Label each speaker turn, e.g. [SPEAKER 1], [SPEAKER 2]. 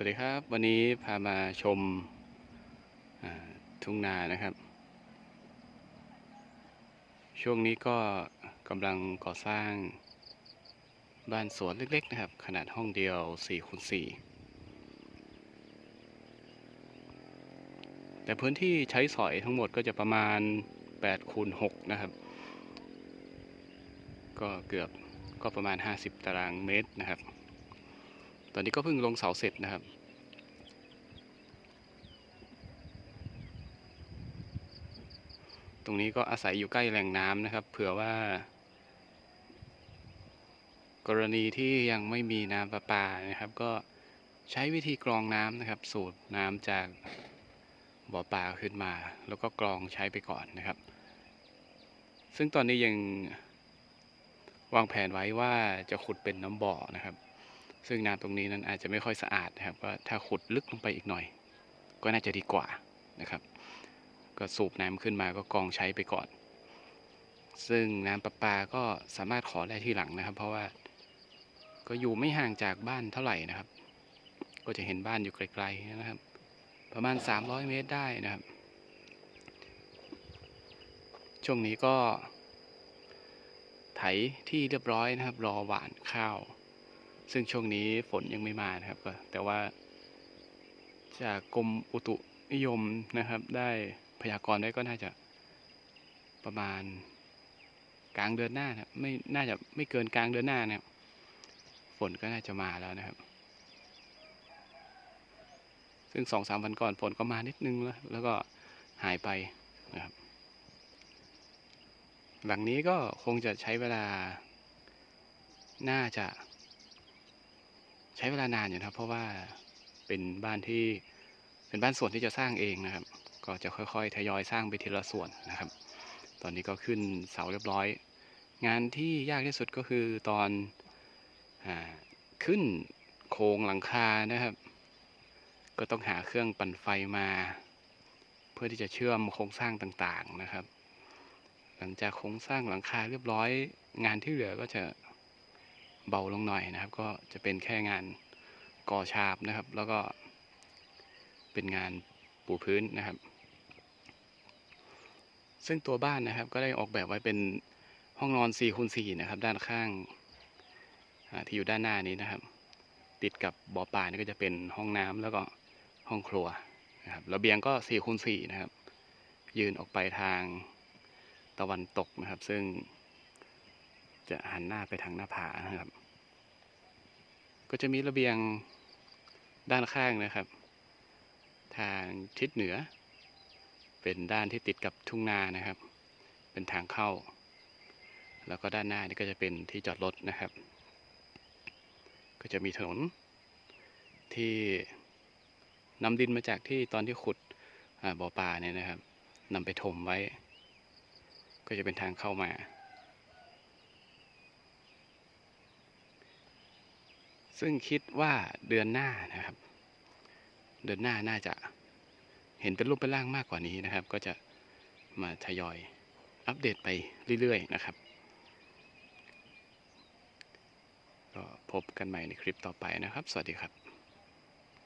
[SPEAKER 1] สวัสดีครับ วันนี้พามาชมทุ่งนานะครับ ช่วงนี้ก็กำลังก่อสร้างบ้านสวนเล็กๆนะครับ ขนาดห้องเดียว4คูณ4แต่พื้นที่ใช้สอยทั้งหมดก็จะประมาณ8คูณ6นะครับ ก็เกือบก็ประมาณ 50 ตารางเมตรนะครับ อนนี้ก็เพิ่งลงเสาเสร็จนะครับ ตรงนี้ก็อาศัยอยู่ใกล้แหล่งน้ำนะครับ เผื่อว่า กรณีที่ยังไม่มีน้ำประปานะครับ ก็ใช้วิธีกรองน้ำนะครับ สูบน้ำจากบ่อปลาขึ้นมา แล้วก็กรองใช้ไปก่อนนะครับ ซึ่งตอนนี้ยังวางแผนไว้ว่าจะขุดเป็นน้ำบ่อนะครับ ซึ่งน้ำตรงนี้นั้นอาจจะไม่ค่อยสะอาดนะครับ ก็ถ้าขุดลึกลงไปอีกหน่อย ก็น่าจะดีกว่านะครับ ก็สูบน้ำขึ้นมาก็กรองใช้ไปก่อน ซึ่งน้ำประปาก็สามารถขอได้ที่หลังนะครับ เพราะว่าก็อยู่ไม่ห่างจากบ้านเท่าไหร่นะครับ ก็จะเห็นบ้านอยู่ไกลๆนะครับ ประมาณ 300 เมตรได้นะครับ ช่วงนี้ก็ไถที่เรียบร้อยนะครับ รอหว่านข้าว ซึ่งช่วงนี้ฝนยังไม่มานะครับแต่ว่า จากกรมอุตุนิยมนะครับ ได้พยากรณ์ได้ก็น่าจะประมาณกลางเดือนหน้านะไม่น่าจะไม่เกินกลางเดือนหน้านะฝนก็น่าจะมาแล้วนะครับ ซึ่งสองสามวันก่อนฝนก็มานิดนึงแล้ว แล้วก็หายไปนะครับ หลังนี้ก็คงจะใช้เวลา น่าจะ ใช้เวลานานอยู่นะครับ เพราะว่าเป็นบ้านที่เป็นบ้านส่วนที่จะสร้างเองนะครับ ก็จะค่อยๆทยอยสร้างไปทีละส่วนนะครับ ตอนนี้ก็ขึ้นเสาเรียบร้อย งานที่ยากที่สุดก็คือตอนอขึ้นโครงหลังคานะครับ ก็ต้องหาเครื่องปั่นไฟมา เพื่อที่จะเชื่อมโครงสร้างต่างๆนะครับ หลังจากโครงสร้างหลังคาเรียบร้อย งานที่เหลือก็จะ เบาลงหน่อยนะครับ ก็จะเป็นแค่งานก่อฉาบนะครับ แล้วก็เป็นงานปูพื้นนะครับ ซึ่งตัวบ้านนะครับก็ได้ออกแบบไว้เป็นห้องนอน4คูณ4นะครับ ด้านข้างที่อยู่ด้านหน้านี้นะครับ ติดกับบ่อปลานี่ก็จะเป็นห้องน้ำแล้วก็ห้องครัวนะครับระเบียงก็4คูณ4นะครับ ยืนออกไปทางตะวันตกนะครับ ซึ่ง จะหันหน้าไปทางหน้าผานะครับ ก็จะมีระเบียงด้านข้างนะครับ ทางทิศเหนือ เป็นด้านที่ติดกับทุ่งนานะครับ เป็นทางเข้า แล้วก็ด้านหน้านี่ก็จะเป็นที่จอดรถนะครับ ก็จะมีถนนที่นำดินมาจากที่ตอนที่ขุดบ่อปลาเนี่ยนะครับนำไปถมไว้ ก็จะเป็นทางเข้ามา ซึ่งคิดว่าเดือนหน้านะครับ เดือนหน้าน่าจะเห็นเป็นรูปเป็นร่างมากกว่านี้นะครับ ก็จะมาทยอยอัปเดตไปเรื่อยๆนะครับ ก็พบกันใหม่ในคลิปต่อไปนะครับ สวัสดีครับ